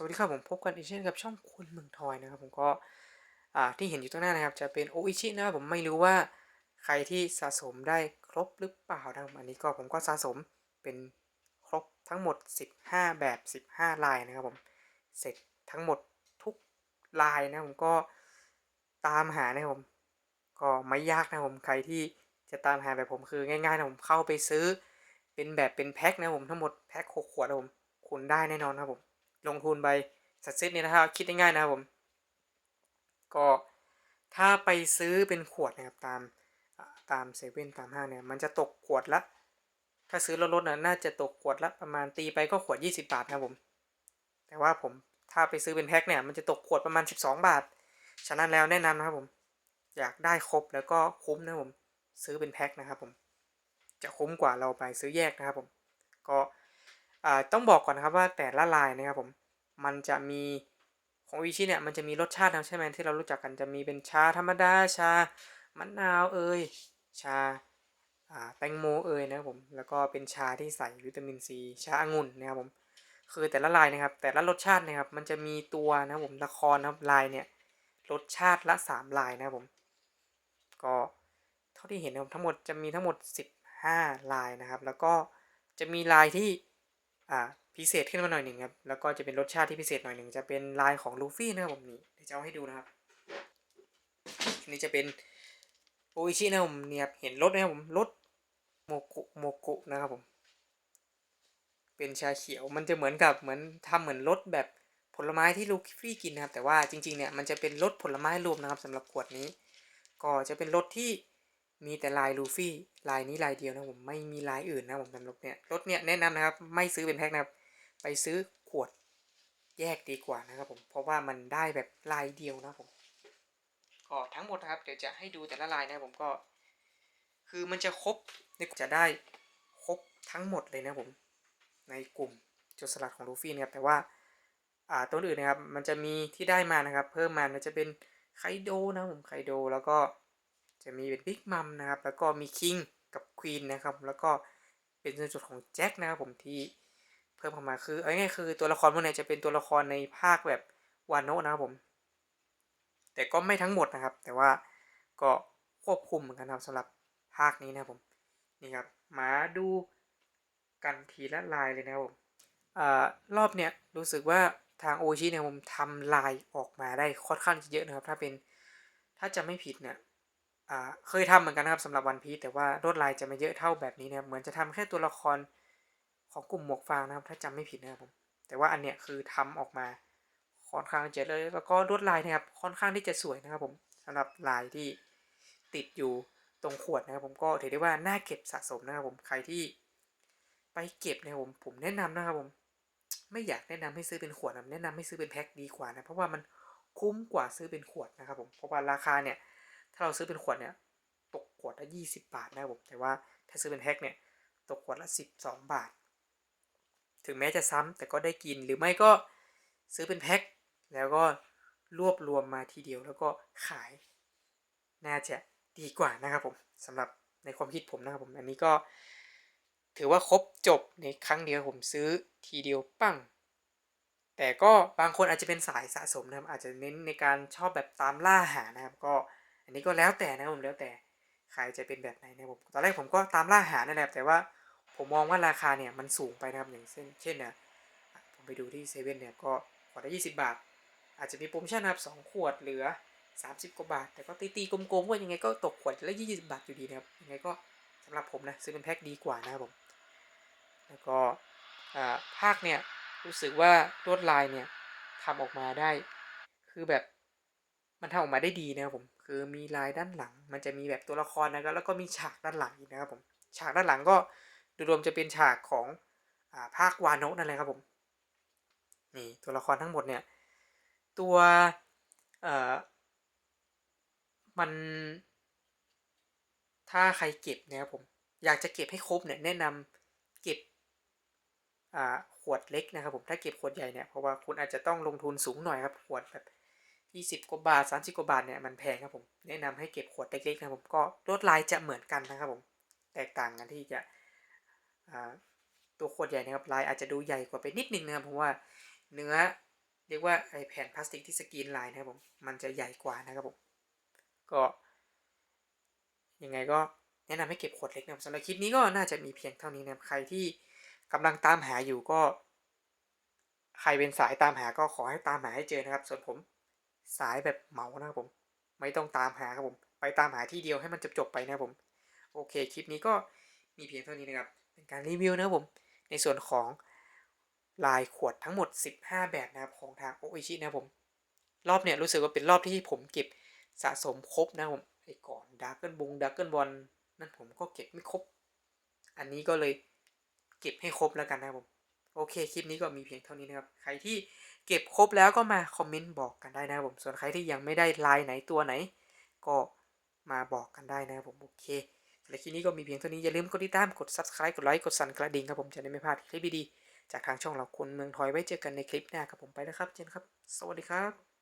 สวัสดีครับผมพบกันอีกเช่นกับช่องคุณเมืองทอยนะครับผมก็ที่เห็นอยู่ตรงหน้านะครับ จะเป็นโออิชินะครับผมไม่รู้ว่าใครที่สะสมได้ครบหรือเปล่านะครับอันนี้ก็ผมก็สะสมเป็นครบทั้งหมด 15 แบบ 15 ลายนะครับผมเสร็จทั้งหมดทุกลายนะผมก็ตามหานะครับผมก็ไม่ยากนะผมใครที่จะตามหาแบบผมคือง่ายๆนะผมเข้าไปซื้อเป็นแบบเป็นแพ็คนะผมทั้งหมดแพ็คหกขวดนะผมคุณได้แน่นอนครับผม ลงทุนไปสัดเซตนี้นะครับคิดง่ายๆนะครับผม ก็ถ้าไปซื้อเป็นขวดนะครับตามตามเซเว่นตามห้างเนี่ยมันจะตกขวดละ ถ้าซื้อลดๆนะน่าจะตกขวดละประมาณตีไปก็ขวด 20 บาทนะครับผม แต่ว่าผมถ้าไปซื้อเป็นแพ็คเนี่ยมันจะตกขวดประมาณ 12 บาท ฉะนั้นแล้วแนะนำนะครับผม อยากได้ครบแล้วก็คุ้มนะครับผม ซื้อเป็นแพ็คนะครับผม จะคุ้มกว่าเราไปซื้อแยกนะครับผม ก็ต้องบอกก่อนนะครับว่าแต่ละลายนะครับผม มันจะมีของวิชิเนี่ยมันจะมีรสชาตินะใช่ไหมที่เรารู้จักกันจะมีเป็นชาธรรมดาชามะนาวเอยชาแตงโมเอยนะครับผมแล้วก็เป็นชาที่ใส่วิตามินซีชาองุ่นนะครับผมคือแต่ละลายนะครับ แต่ละรสชาตินะครับ มันจะมีตัวนะครับผมละครนะครับลายเนี่ยรสชาติละ 3 ลายนะครับผม ก็เท่าที่เห็นนะครับทั้งหมดจะมีทั้งหมด 15 ลายนะครับ แล้วก็จะมีลายที่อ่า พิเศษขึ้นมาหน่อยหนึ่งครับ แล้วก็จะเป็นรสชาติที่พิเศษหน่อยหนึ่งจะเป็นลายของลูฟี่นะครับผมนี่เดี๋ยวจะเอาให้ดูนะครับอันนี้จะเป็นโออิชินะผมเนี่ยเห็นรสนะครับผมรสโมกุโมกุนะครับผม เป็นชาเขียวมันจะเหมือนกับเหมือนทำเหมือนรสแบบผลไม้ที่ลูฟี่กินนะครับ แต่ว่าจริงๆเนี่ยมันจะเป็นรสผลไม้รวมนะครับสำหรับขวดนี้ ก็จะเป็นรถที่มีแต่ลายลูฟี่ลายนี้ลายเดียวนะผมไม่มีลายอื่นนะผมสำหรับเนี่ยรถเนี่ยแนะนำนะครับ ไม่ซื้อเป็นแพ็คนะครับ ไปซื้อขวดแยกดีกว่านะครับผม เพราะว่ามันได้แบบลายเดียวนะผมก็ทั้งหมดนะครับ เดี๋ยวจะให้ดูแต่ละลายนะผมก็ คือมันจะครบจะได้ครบทั้งหมดเลยนะผม ในกลุ่มจรสลัดของลูฟี่นะครับแต่ว่าอ่าตัวอื่นนะครับมันจะมีที่ได้มานะครับ เพิ่มมานะจะเป็นไคโดนะผมไคโดแล้วก็จะมีเป็นบิ๊กมัมนะครับ แล้วก็มีคิงกับควีนนะครับ แล้วก็เป็นส่วนของแจ็คนะครับผมที่ เพิ่มเข้ามาคือเอาง่ายคือตัวละครพวกนี้จะเป็นตัวละครในภาคแบบวานโนะนะครับผม แต่ก็ไม่ทั้งหมดนะครับ แต่ว่าก็ควบคุมเหมือนกันครับสำหรับภาคนี้นะครับผมนี่ครับมาดูกันทีละลายเลยนะครับผมอ่ารอบเนี้ยรู้สึกว่าทางโอชิเนี่ยผมทำลายออกมาได้ค่อนข้างจะเยอะนะครับ ถ้าเป็นถ้าจะไม่ผิดเนี่ยเคยทำเหมือนกันนะครับสำหรับวันพีแต่ว่าลวดลายจะไม่เยอะเท่าแบบนี้นะครับเหมือนจะทำแค่ตัวละคร ของกลุ่มหมวกฟางนะครับ ถ้าจำไม่ผิดนะครับผมแต่ว่าอันเนี้ยคือทำออกมาค่อนข้างจะเลย แล้วก็ลวดลายนะครับ ค่อนข้างที่จะสวยนะครับ ผมสำหรับลายที่ติดอยู่ตรงขวดนะครับ ผมก็ถือได้ว่าน่าเก็บสะสมนะครับ ผมใครที่ไปเก็บนะครับผมผมแนะนำนะครับผม ไม่อยากแนะนำให้ซื้อเป็นขวดนะแนะนำให้ซื้อเป็นแพ็คดีกว่านะเพราะว่ามันคุ้มกว่าซื้อเป็นขวดนะครับ ผมเพราะว่าราคาเนี่ย ถ้าเราซื้อเป็นขวดเนี่ย ตกขวดละยี่สิบาทนะครับผมแต่ว่าถ้าซื้อเป็นแพ็คเนี่ย ตกขวดละสิบสองบาท ถึงแม้จะซ้ำแต่ก็ได้กินหรือไม่ก็ซื้อเป็นแพ็คแล้วก็รวบรวมมาทีเดียวแล้วก็ขาย น่าจะดีกว่านะครับผมสำหรับในความคิดผมนะครับผมอันนี้ก็ ถือว่าครบจบในครั้งเดียวผมซื้อทีเดียวปั้งแต่ก็บางคนอาจจะเป็นสายสะสมนะครับอาจจะเน้นในการชอบแบบตามล่าหานะครับ ก็อันนี้ก็แล้วแต่นะครับผมแล้วแต่ใครจะเป็นแบบไหนนะผมตอนแรกผมก็ตามล่าหานั่นแหละแต่ว่า ผมมองว่าราคาเนี่ยมันสูงไปนะครับอย่างเช่นเช่นเนี่ยผมไปดูที่เซเว่นเนี่ยก็ขวดละยี่สิบาท อาจจะมีโปรโมชั่นนะครับสองขวดเหลือ 30 กว่าบาท แต่ก็ตีๆกลมๆว่ายังไงก็ตกขวดละ20บาทอยู่ดีนะครับยังไงก็สำหรับผมนะซื้อเป็นแพ็คดีกว่านะครับผมแล้วก็ภาคเนี่ยรู้สึกว่าลวดลายเนี่ยทำออกมาได้ คือแบบมันทำออกมาได้ดีนะครับผมคือมีลายด้านหลัง มันจะมีแบบตัวละครนะครับแล้วก็มีฉากด้านหลังอีกนะครับผมฉากด้านหลังก็ ดยรวมจะเป็นฉากของอภาควานโนะนั่นแหละครับผม นี่ตัวละครทั้งหมดเนี่ย ตัวเอ่อมัน ถ้าใครเก็บนะครับผม อยากจะเก็บให้ครบเนี่ยแนะนำเก็บขวดเล็กนะครับผมถ้าเก็บขวดใหญ่เนี่ยเพราะว่าคุณอาจจะต้องลงทุนสูงหน่อยครับขวดแบบ 20กว่าบาท 30กว่าบาทเนี่ยมันแพงครับผมแนะนำให้เก็บขวดเล็กๆนะครับผมก็ลวดลายจะเหมือนกันนะครับผมแตกต่างกันที่จะ ตัวขวดใหญ่นะครับลายอาจจะดูใหญ่กว่าไปนิดนึงนะครับเพราะว่าเนื้อเรียกว่าไอแผ่นพลาสติกที่สกรีนลายนะครับผมมันจะใหญ่กว่านะครับผมก็ยังไงก็แนะนำให้เก็บขวดเล็กนะครับสำหรับคลิปนี้ก็น่าจะมีเพียงเท่านี้นะครับใครที่กำลังตามหาอยู่ก็ ใครเป็นสายตามหาก็ขอให้ตามหาให้เจอนะครับ ส่วนผมสายแบบเหมานะครับผม ไม่ต้องตามหาครับผม ไปตามหาที่เดียวให้มันจบๆไปนะครับผม โอเคคลิปนี้ก็มีเพียงเท่านี้นะครับ เป็นการรีวิวนะครับผม ในส่วนของลายขวดทั้งหมด 15 แบบนะครับของทางโออิชินะครับผม รอบเนี่ยรู้สึกว่าเป็นรอบที่ผมเก็บสะสมครบนะครับผมไอ้ก่อนดาร์เกิลบงดาร์เกิลบอลนั่นผมก็เก็บไม่ครบ อันนี้ก็เลยเก็บให้ครบแล้วกันนะครับผม โอเคคลิปนี้ก็มีเพียงเท่านี้นะครับ ใครที่เก็บครบแล้วก็มาคอมเมนต์บอกกันได้นะครับผม ส่วนใครที่ยังไม่ได้ลายไหนตัวไหน ก็มาบอกกันได้นะครับผม โอเค และคลิปนี้ก็มีเพียงเท่านี้ อย่าลืมกดติดตาม กด subscribe กดไลค์ กดสั่นกระดิ่งครับผม จะได้ไม่พลาดคลิปดีๆจากทางช่องเราคนเมืองทอยไว้เจอกันในคลิปหน้าครับผมไปแล้วครับ เจนครับ สวัสดีครับ